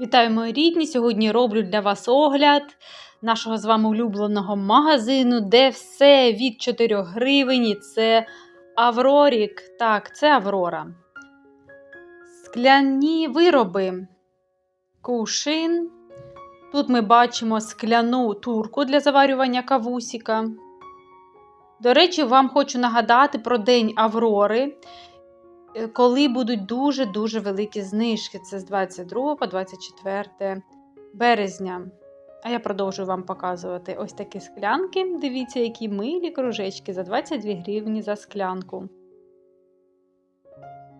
Вітаю, мої рідні! Сьогодні роблю для вас огляд нашого з вами улюбленого магазину, де все від 4 гривень. Це Аврорік. Так, це Аврора. Скляні вироби. Кушин. Тут ми бачимо скляну турку для заварювання кавусіка. До речі, вам хочу нагадати про День Аврори. Е, коли будуть дуже-дуже великі знижки. Це з 22 по 24 березня. А я продовжую вам показувати ось такі склянки. Дивіться, які милі кружечки за 22 гривні за склянку.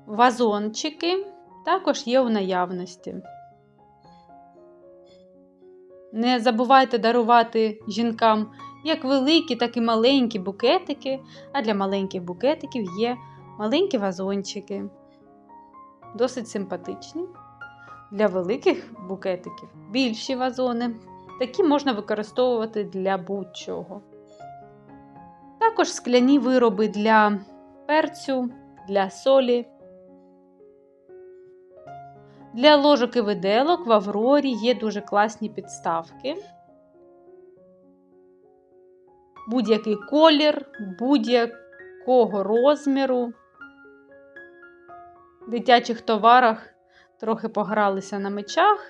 Вазончики також є у наявності. Не забувайте дарувати жінкам як великі, так і маленькі букетики, а для маленьких букетиків є маленькі вазончики. Досить симпатичні. Для великих букетиків більші вазони. Такі можна використовувати для будь-чого. Також скляні вироби для перцю, для солі. Для ложок і виделок в Аврорі є дуже класні підставки. Будь-який колір, будь-якого розміру дитячих товарах трохи погралися на мечах.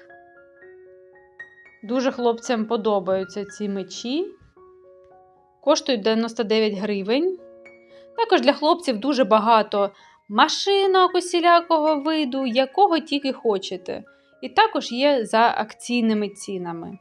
Дуже хлопцям подобаються ці мечі. Коштують 99 гривень. Також для хлопців дуже багато машинок усілякого виду, якого тільки хочете. І також є за акційними цінами.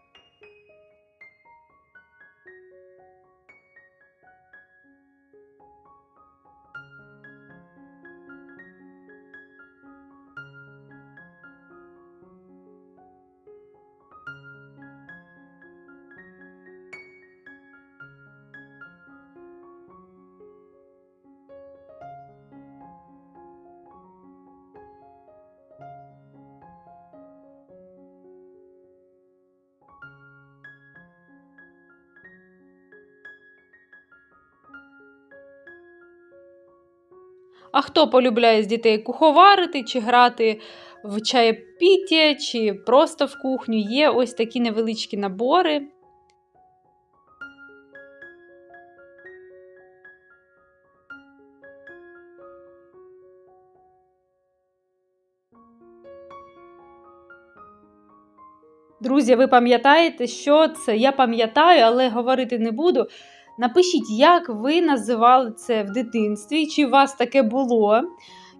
А хто полюбляє з дітей куховарити, чи грати в чаєпіття, чи просто в кухню, є ось такі невеличкі набори. Друзі, ви пам'ятаєте, що це? Я пам'ятаю, але говорити не буду. Напишіть, як ви називали це в дитинстві, чи у вас таке було.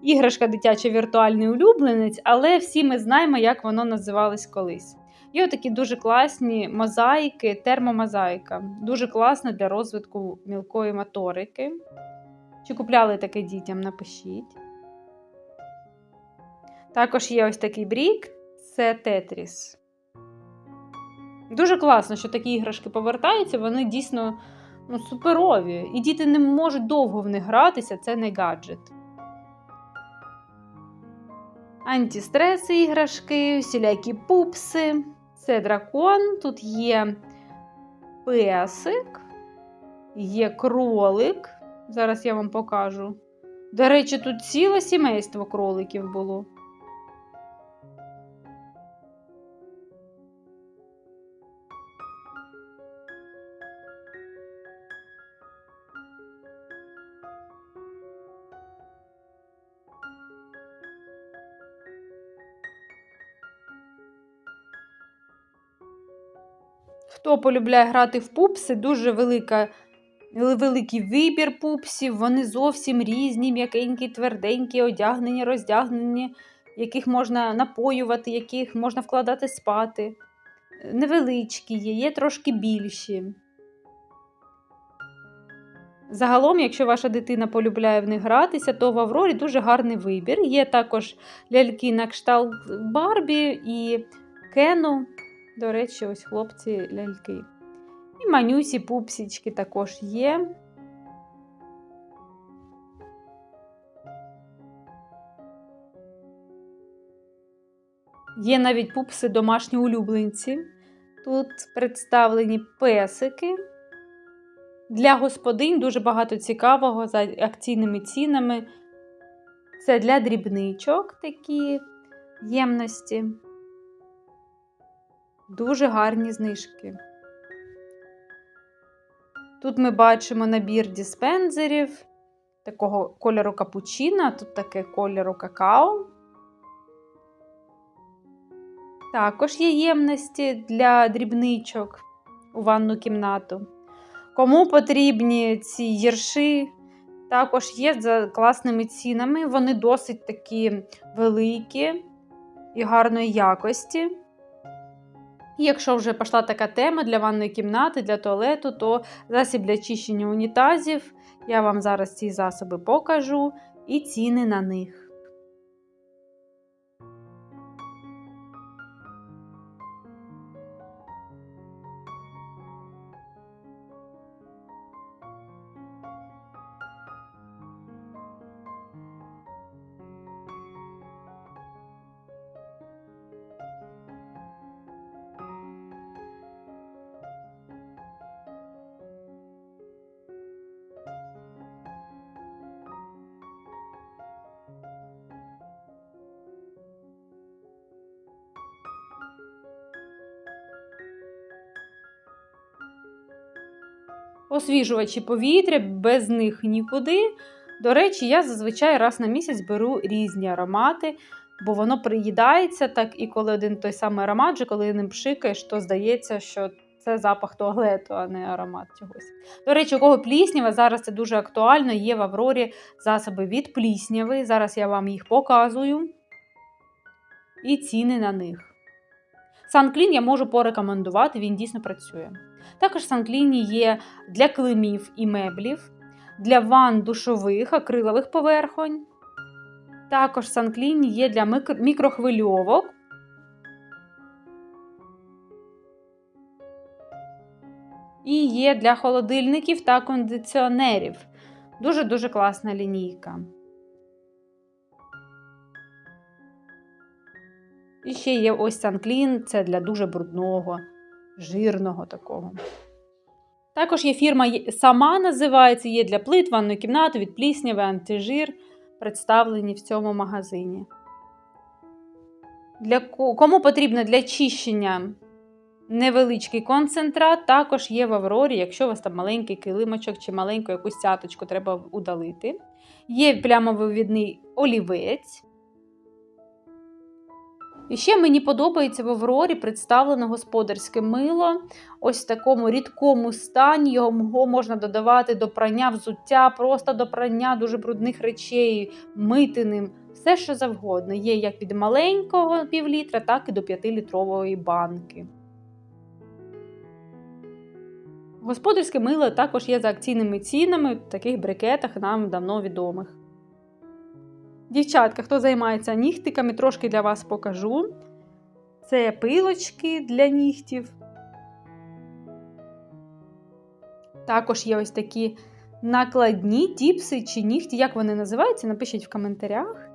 Іграшка дитяча віртуальний улюбленець, але всі ми знаємо, як воно називалось колись. Є такі дуже класні мозаїки, термомозаїка. Дуже класно для розвитку мілкої моторики. Чи купляли таке дітям, напишіть. Також є ось такий брік це Тетріс. Дуже класно, що такі іграшки повертаються, вони дійсно ну, суперові. І діти не можуть довго в них гратися, це не гаджет. Антистреси іграшки, всілякі пупси. Це дракон. Тут є песик, є кролик. Зараз я вам покажу. До речі, тут ціле сімейство кроликів було. Хто полюбляє грати в пупси, дуже велика, великий вибір пупсів. Вони зовсім різні, м'якенькі, тверденькі, одягнені, роздягнені, яких можна напоювати, яких можна вкладати спати. Невеличкі є, є трошки більші. Загалом, якщо ваша дитина полюбляє в них гратися, то в Аврорі дуже гарний вибір. Є також ляльки на кшталт Барбі і Кену. До речі, ось хлопці ляльки. І манюсі пупсічки також є. Є навіть пупси домашні улюбленці. Тут представлені песики. Для господинь дуже багато цікавого за акційними цінами. Це для дрібничок такі ємності. Дуже гарні знижки. Тут ми бачимо набір диспензерів такого кольору капучино, тут таке кольору какао. Також є ємності для дрібничок у ванну кімнату. Кому потрібні ці гірші, також є за класними цінами. Вони досить такі великі і гарної якості. І якщо вже пішла така тема для ванної кімнати, для туалету, то засіб для чищення унітазів. Я вам зараз ці засоби покажу і ціни на них. Освіжувачі повітря, без них нікуди. До речі, я зазвичай раз на місяць беру різні аромати, бо воно приїдається так, і коли один той самий аромат, же коли ним пшикаєш, то здається, що це запах туалету, а не аромат чогось. До речі, у кого пліснява, зараз це дуже актуально. Є в Аврорі засоби від плісняви. Зараз я вам їх показую. І ціни на них. Санклін я можу порекомендувати, він дійсно працює. Також санкліні є для килимів і меблів, для ванн душових, акрилових поверхонь. Також санкліні є для мікрохвильовок. І є для холодильників та кондиціонерів. Дуже-дуже класна лінійка. І ще є ось санклін, це для дуже брудного жирного такого. Також є фірма сама називається, є для плит, ванної кімнати, від плісняви, антижир, представлені в цьому магазині. Для Кому потрібно для чищення невеличкий концентрат, також є в Аврорі, якщо у вас там маленький килимочок чи маленьку якусь цяточку треба удалити. Є плямовивідний олівець. І ще мені подобається в Аврорі представлено господарське мило. Ось в такому рідкому стані. Його можна додавати до прання взуття, просто до прання дуже брудних речей, мити ним. Все, що завгодно. Є як від маленького півлітра, так і до 5-літрової банки. Господарське мило також є за акційними цінами в таких брикетах нам давно відомих. Дівчатка, хто займається нігтиками, трошки для вас покажу. Це пилочки для нігтів. Також є ось такі накладні тіпси чи нігті, як вони називаються, напишіть в коментарях.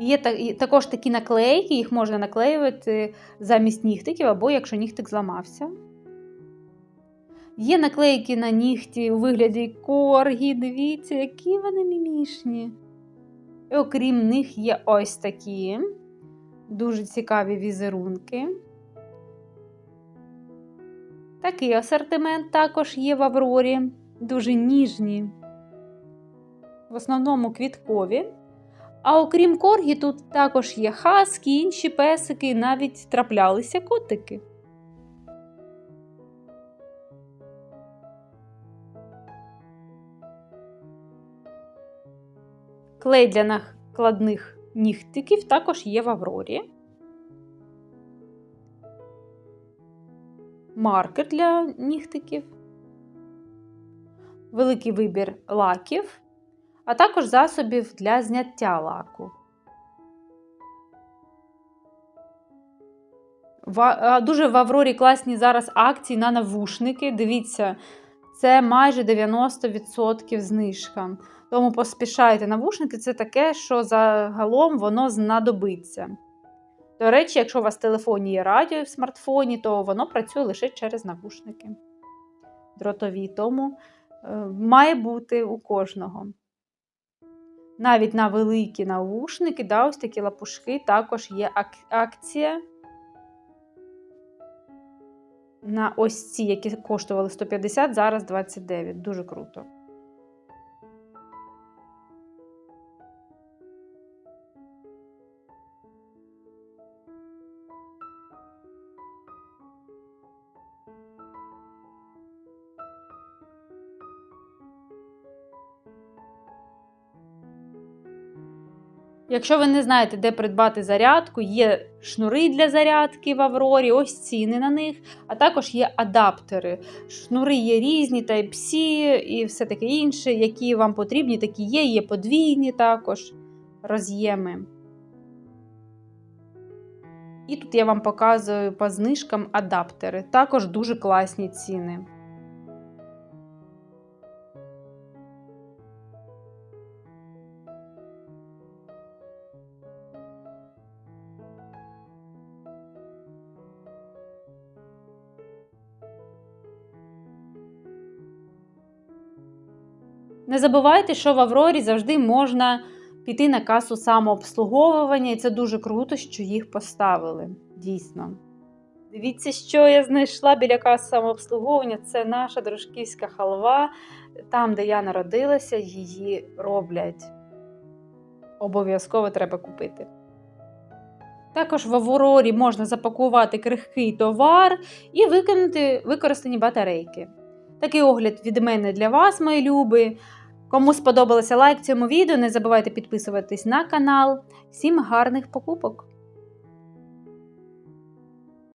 Є також такі наклейки, їх можна наклеювати замість нігтиків, або якщо нігтик зламався. Є наклейки на нігті у вигляді коргі, дивіться, які вони мімішні. І окрім них є ось такі дуже цікаві візерунки. Такий асортимент також є в Аврорі, дуже ніжні, в основному квіткові. А окрім коргі, тут також є хаски, інші песики, навіть траплялися котики. Клей для накладних нігтиків також є в Аврорі. Маркер для нігтиків, великий вибір лаків, а також засобів для зняття лаку. Дуже в Аврорі класні зараз акції на навушники. Дивіться, це майже 90% знижка. Тому поспішайте навушники це таке, що загалом воно знадобиться. До речі, якщо у вас в телефоні є радіо в смартфоні, то воно працює лише через навушники. Дротові, тому е, має бути у кожного. Навіть на великі навушники, да, ось такі лапушки, також є ак акція. На ось ці, які коштували 150, зараз 29. Дуже круто. Якщо ви не знаєте, де придбати зарядку, є шнури для зарядки в Аврорі, ось ціни на них, а також є адаптери. Шнури є різні, Type-C і все таке інше, які вам потрібні, такі є, є подвійні також роз'єми. І тут я вам показую по знижкам адаптери. Також дуже класні ціни. Не забувайте, що в Аврорі завжди можна піти на касу самообслуговування, і це дуже круто, що їх поставили. Дійсно. Дивіться, що я знайшла біля каси самообслуговування. Це наша дружківська халва. Там, де я народилася, її роблять. Обов'язково треба купити. Також в Аврорі можна запакувати крихкий товар і викинути використані батарейки. Такий огляд від мене для вас, мої люби. Кому сподобалося лайк цьому відео, не забувайте підписуватись на канал. Всім гарних покупок!